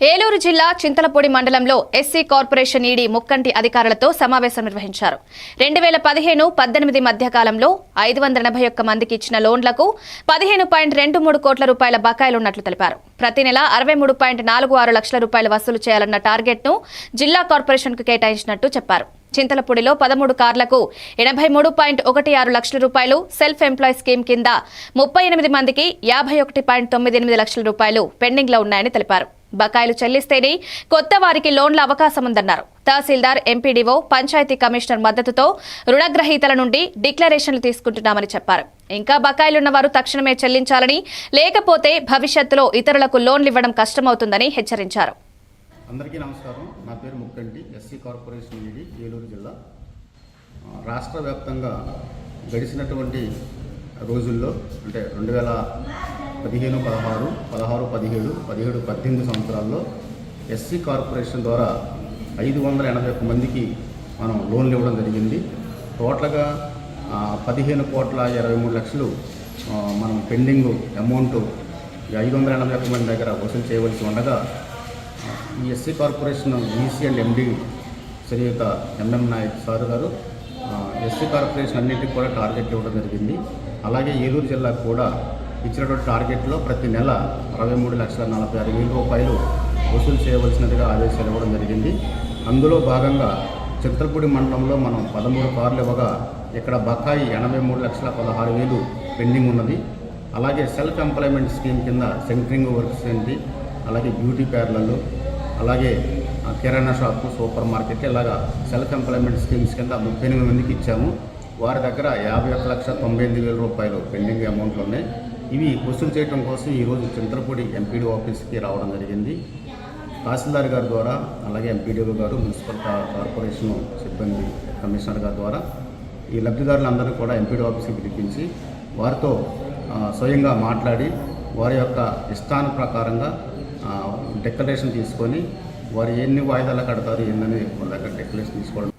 ఏలూరు జిల్లా చింతలపూడి మండలంలో SC corporation ED ముక్కంటి అధికారులతో సమావేశం నిర్వహించారు. రెండు వేల పదిహేను పద్దెనిమిది మధ్యకాలంలో ఐదు వందల ఎనభై ఒక్క మందికి ఇచ్చిన లోన్లకు పదిహేను పాయింట్ రెండు మూడు కోట్ల రూపాయల బకాయిలున్నట్లు తెలిపారు. ప్రతి నెల అరవై మూడు పాయింట్ నాలుగు ఆరు లక్షల రూపాయలు వసూలు చేయాలన్న టార్గెట్ను జిల్లా కార్పొరేషన్కు కేటాయించినట్టు చెప్పారు. చింతలపూడిలో పదమూడు కార్లకు ఎనభై మూడు పాయింట్ ఒకటి ఆరు లక్షల రూపాయలు సెల్ఫ్ ఎంప్లాయ్ స్కీమ్ కింద ముప్పై ఎనిమిది మందికి యాభై ఒకటి పాయింట్ తొమ్మిది ఎనిమిది లక్షల రూపాయలు పెండింగ్లో ఉన్నాయని తెలిపారు. బకాయిలు చెల్లిస్తేనే కొత్త వారికి లోన్ల అవకాశం ఉందన్నారు తహసీల్దార్ ఎంపీడీఓ పంచాయతీ కమిషనర్ మద్దతుతో రుణగ్రహీతల నుండి డిక్లరేషన్లు తీసుకుంటున్నామని చెప్పారు. ఇంకా బకాయిలున్న వారు తక్షణమే చెల్లించాలని లేకపోతే భవిష్యత్తులో ఇతరులకు లోన్లు ఇవ్వడం కష్టమవుతుందని హెచ్చరించారు. అందరికీ నమస్కారం. నా పేరు ముక్కంటి ఎస్సీ కార్పొరేషన్ ఏలూరు జిల్లా. రాష్ట్ర వ్యాప్తంగా గడిచినటువంటి రోజుల్లో అంటే రెండు వేల పదిహేను పదహారు పదహారు పదిహేడు పదిహేడు పద్దెనిమిది సంవత్సరాల్లో ఎస్సీ కార్పొరేషన్ ద్వారా ఐదు వందల ఎనభై ఒక్క మందికి మనం లోన్లు ఇవ్వడం జరిగింది. టోటల్గా పదిహేను కోట్ల ఇరవై మూడు లక్షలు మనం పెండింగ్ అమౌంట్ ఐదు వందల ఎనభై ఒక్క మంది దగ్గర వసూలు చేయవలసి ఉండగా ఈ SC corporation EC and MD Sriyuta MM Nayak sir గారు ఎస్సీ కార్పొరేషన్ అన్నింటికి కూడా టార్గెట్ ఇవ్వడం జరిగింది. అలాగే ఏలూరు జిల్లాకు కూడా ఇచ్చినటువంటి టార్గెట్లో ప్రతి నెల అరవై మూడు లక్షల నలభై ఆరు వేల రూపాయలు వసూలు చేయవలసినదిగా ఆదేశాలు ఇవ్వడం జరిగింది. అందులో భాగంగా చిత్రపూడి మండలంలో మనం పదమూడు కార్లు ఇవ్వగా ఇక్కడ బకాయి ఎనభై మూడు లక్షల పదహారు వేలు పెండింగ్ ఉన్నది. అలాగే సెల్ఫ్ ఎంప్లాయ్మెంట్ స్కీమ్ కింద సెంటరింగ్ వర్క్స్ ఏంటి అలాగే బ్యూటీ పార్లర్లు అలాగే కిరాణా షాపు సూపర్ మార్కెట్ ఇలాగా సెల్ఫ్ ఎంప్లాయ్మెంట్ స్కీమ్స్ కింద ముప్పై ఎనిమిది మందికి ఇచ్చాము. వారి దగ్గర యాభై ఒక్క లక్ష తొంభై ఎనిమిది వేల రూపాయలు పెండింగ్ అమౌంట్లు ఉన్నాయి. ఇవి వసూలు చేయడం కోసం ఈరోజు చింతలపూడి ఎంపీడీ ఆఫీస్కి రావడం జరిగింది. తహసీల్దార్ గారి ద్వారా అలాగే ఎంపీడీఓ గారు మున్సిపల్ కార్పొరేషన్ సిబ్బంది కమిషనర్ గారి ద్వారా ఈ లబ్ధిదారులందరూ కూడా ఎంపీడీ ఆఫీస్కి పిలిపించి వారితో స్వయంగా మాట్లాడి వారి యొక్క ఇష్టాను ప్రకారంగా డెక్లరేషన్ తీసుకొని వారు ఎన్ని వాయిదాలు కడతారు ఏందని వాళ్ళ దగ్గర తీసుకోవడం